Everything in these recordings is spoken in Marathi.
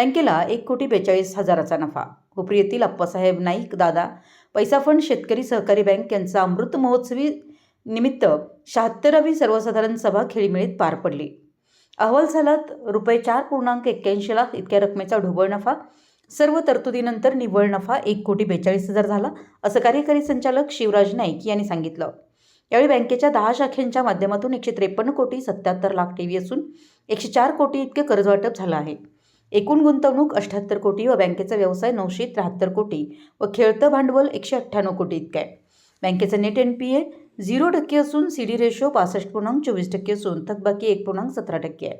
बँकेला एक कोटी बेचाळीस हजाराचा नफा. हुपरी येथील अप्पासाहेब नाईक दादा पैसा फंड शेतकरी सहकारी बँक यांचा अमृत महोत्सवी निमित्त शहात्तरावी सर्वसाधारण सभा खेळीमेळीत पार पडली. अहवाल सालात रुपये चार पूर्णांक एक्क्याऐंशी लाख इतक्या रकमेचा ढोबळ नफा. सर्व तरतुदीनंतर निव्वळ नफा एक कोटी बेचाळीस हजार झाला असं कार्यकारी संचालक शिवराज नाईक यांनी सांगितलं. यावेळी बँकेच्या दहा शाखेंच्या माध्यमातून एकशे त्रेपन्न कोटी सत्याहत्तर लाख ठेवी असून एकशे चार कोटी इतके कर्ज वाटप झालं आहे. एकूण गुंतवणूक अठ्याहत्तर कोटी व बँकेचा व्यवसाय नऊशे त्र्याहत्तर कोटी व खेळतं भांडवल एकशे अठ्ठ्याण्णव कोटी इतकं आहे. बँकेचं net N P A zero टक्के असून सी डी रेशो पासष्ट पूर्णांक चोवीस टक्के असून थकबाकी एक पूर्णांक सतरा टक्के आहे.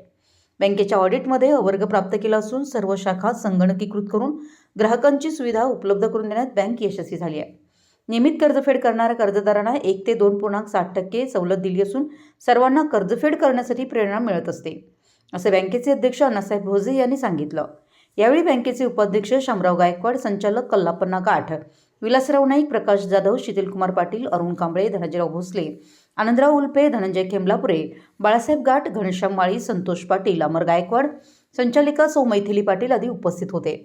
बँकेच्या ऑडिटमध्ये अवर्ग प्राप्त केला असून सर्व शाखा संगणकीकृत करून ग्राहकांची सुविधा उपलब्ध करून देण्यात बँक यशस्वी झाली आहे. नियमित कर्जफेड करणाऱ्या कर्जदारांना एक ते दोन पूर्णांक साठ टक्के सवलत दिली असून सर्वांना कर्जफेड करण्यासाठी प्रेरणा मिळत असते. असे बँकेचे अध्यक्ष अण्णासाहेब भोजे यांनी सांगितलं. यावेळी बँकेचे उपाध्यक्ष शामराव गायकवाड संचालक कल्लापन्ना गाठ विलासराव नाईक प्रकाश जाधव शीतलकुमार पाटील अरुण कांबळे धनंजयराव भोसले आनंदराव उल्पे धनंजय खेमलापुरे बाळासाहेब गाठ घनश्याम माळी संतोष पाटील अमर गायकवाड संचालिका सौ मैथिली पाटील आदी उपस्थित होते.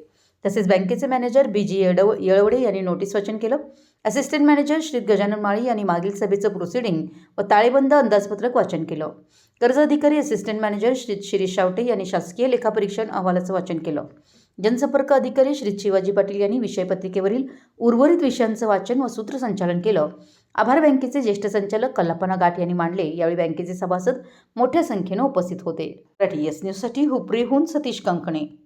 तसेच बँकेचे मॅनेजर बी जी येडव येळवडे यांनी नोटीस वाचन केलं. असिस्टंट मॅनेजर श्री गजानन माळी यांनी मागील सभेचं प्रोसिडिंग व ताळेबंद अंदाजपत्रक वाचन केलं. कर्ज अधिकारी असिस्टंट मॅनेजर श्री शिरीष शावटे यांनी शासकीय लेखापरीक्षण अहवालाचं वाचन केलं. जनसंपर्क अधिकारी श्री शिवाजी पाटील यांनी विषयपत्रिकेवरील उर्वरित विषयांचं वाचन व सूत्रसंचालन केलं. आभार बँकेचे ज्येष्ठ संचालक कल्पना गाठ यांनी मांडले. यावेळी बँकेचे सभासद मोठ्या संख्येनं उपस्थित होते. मराठी एस न्यूजसाठी हुपरीहून सतीश कंकणे.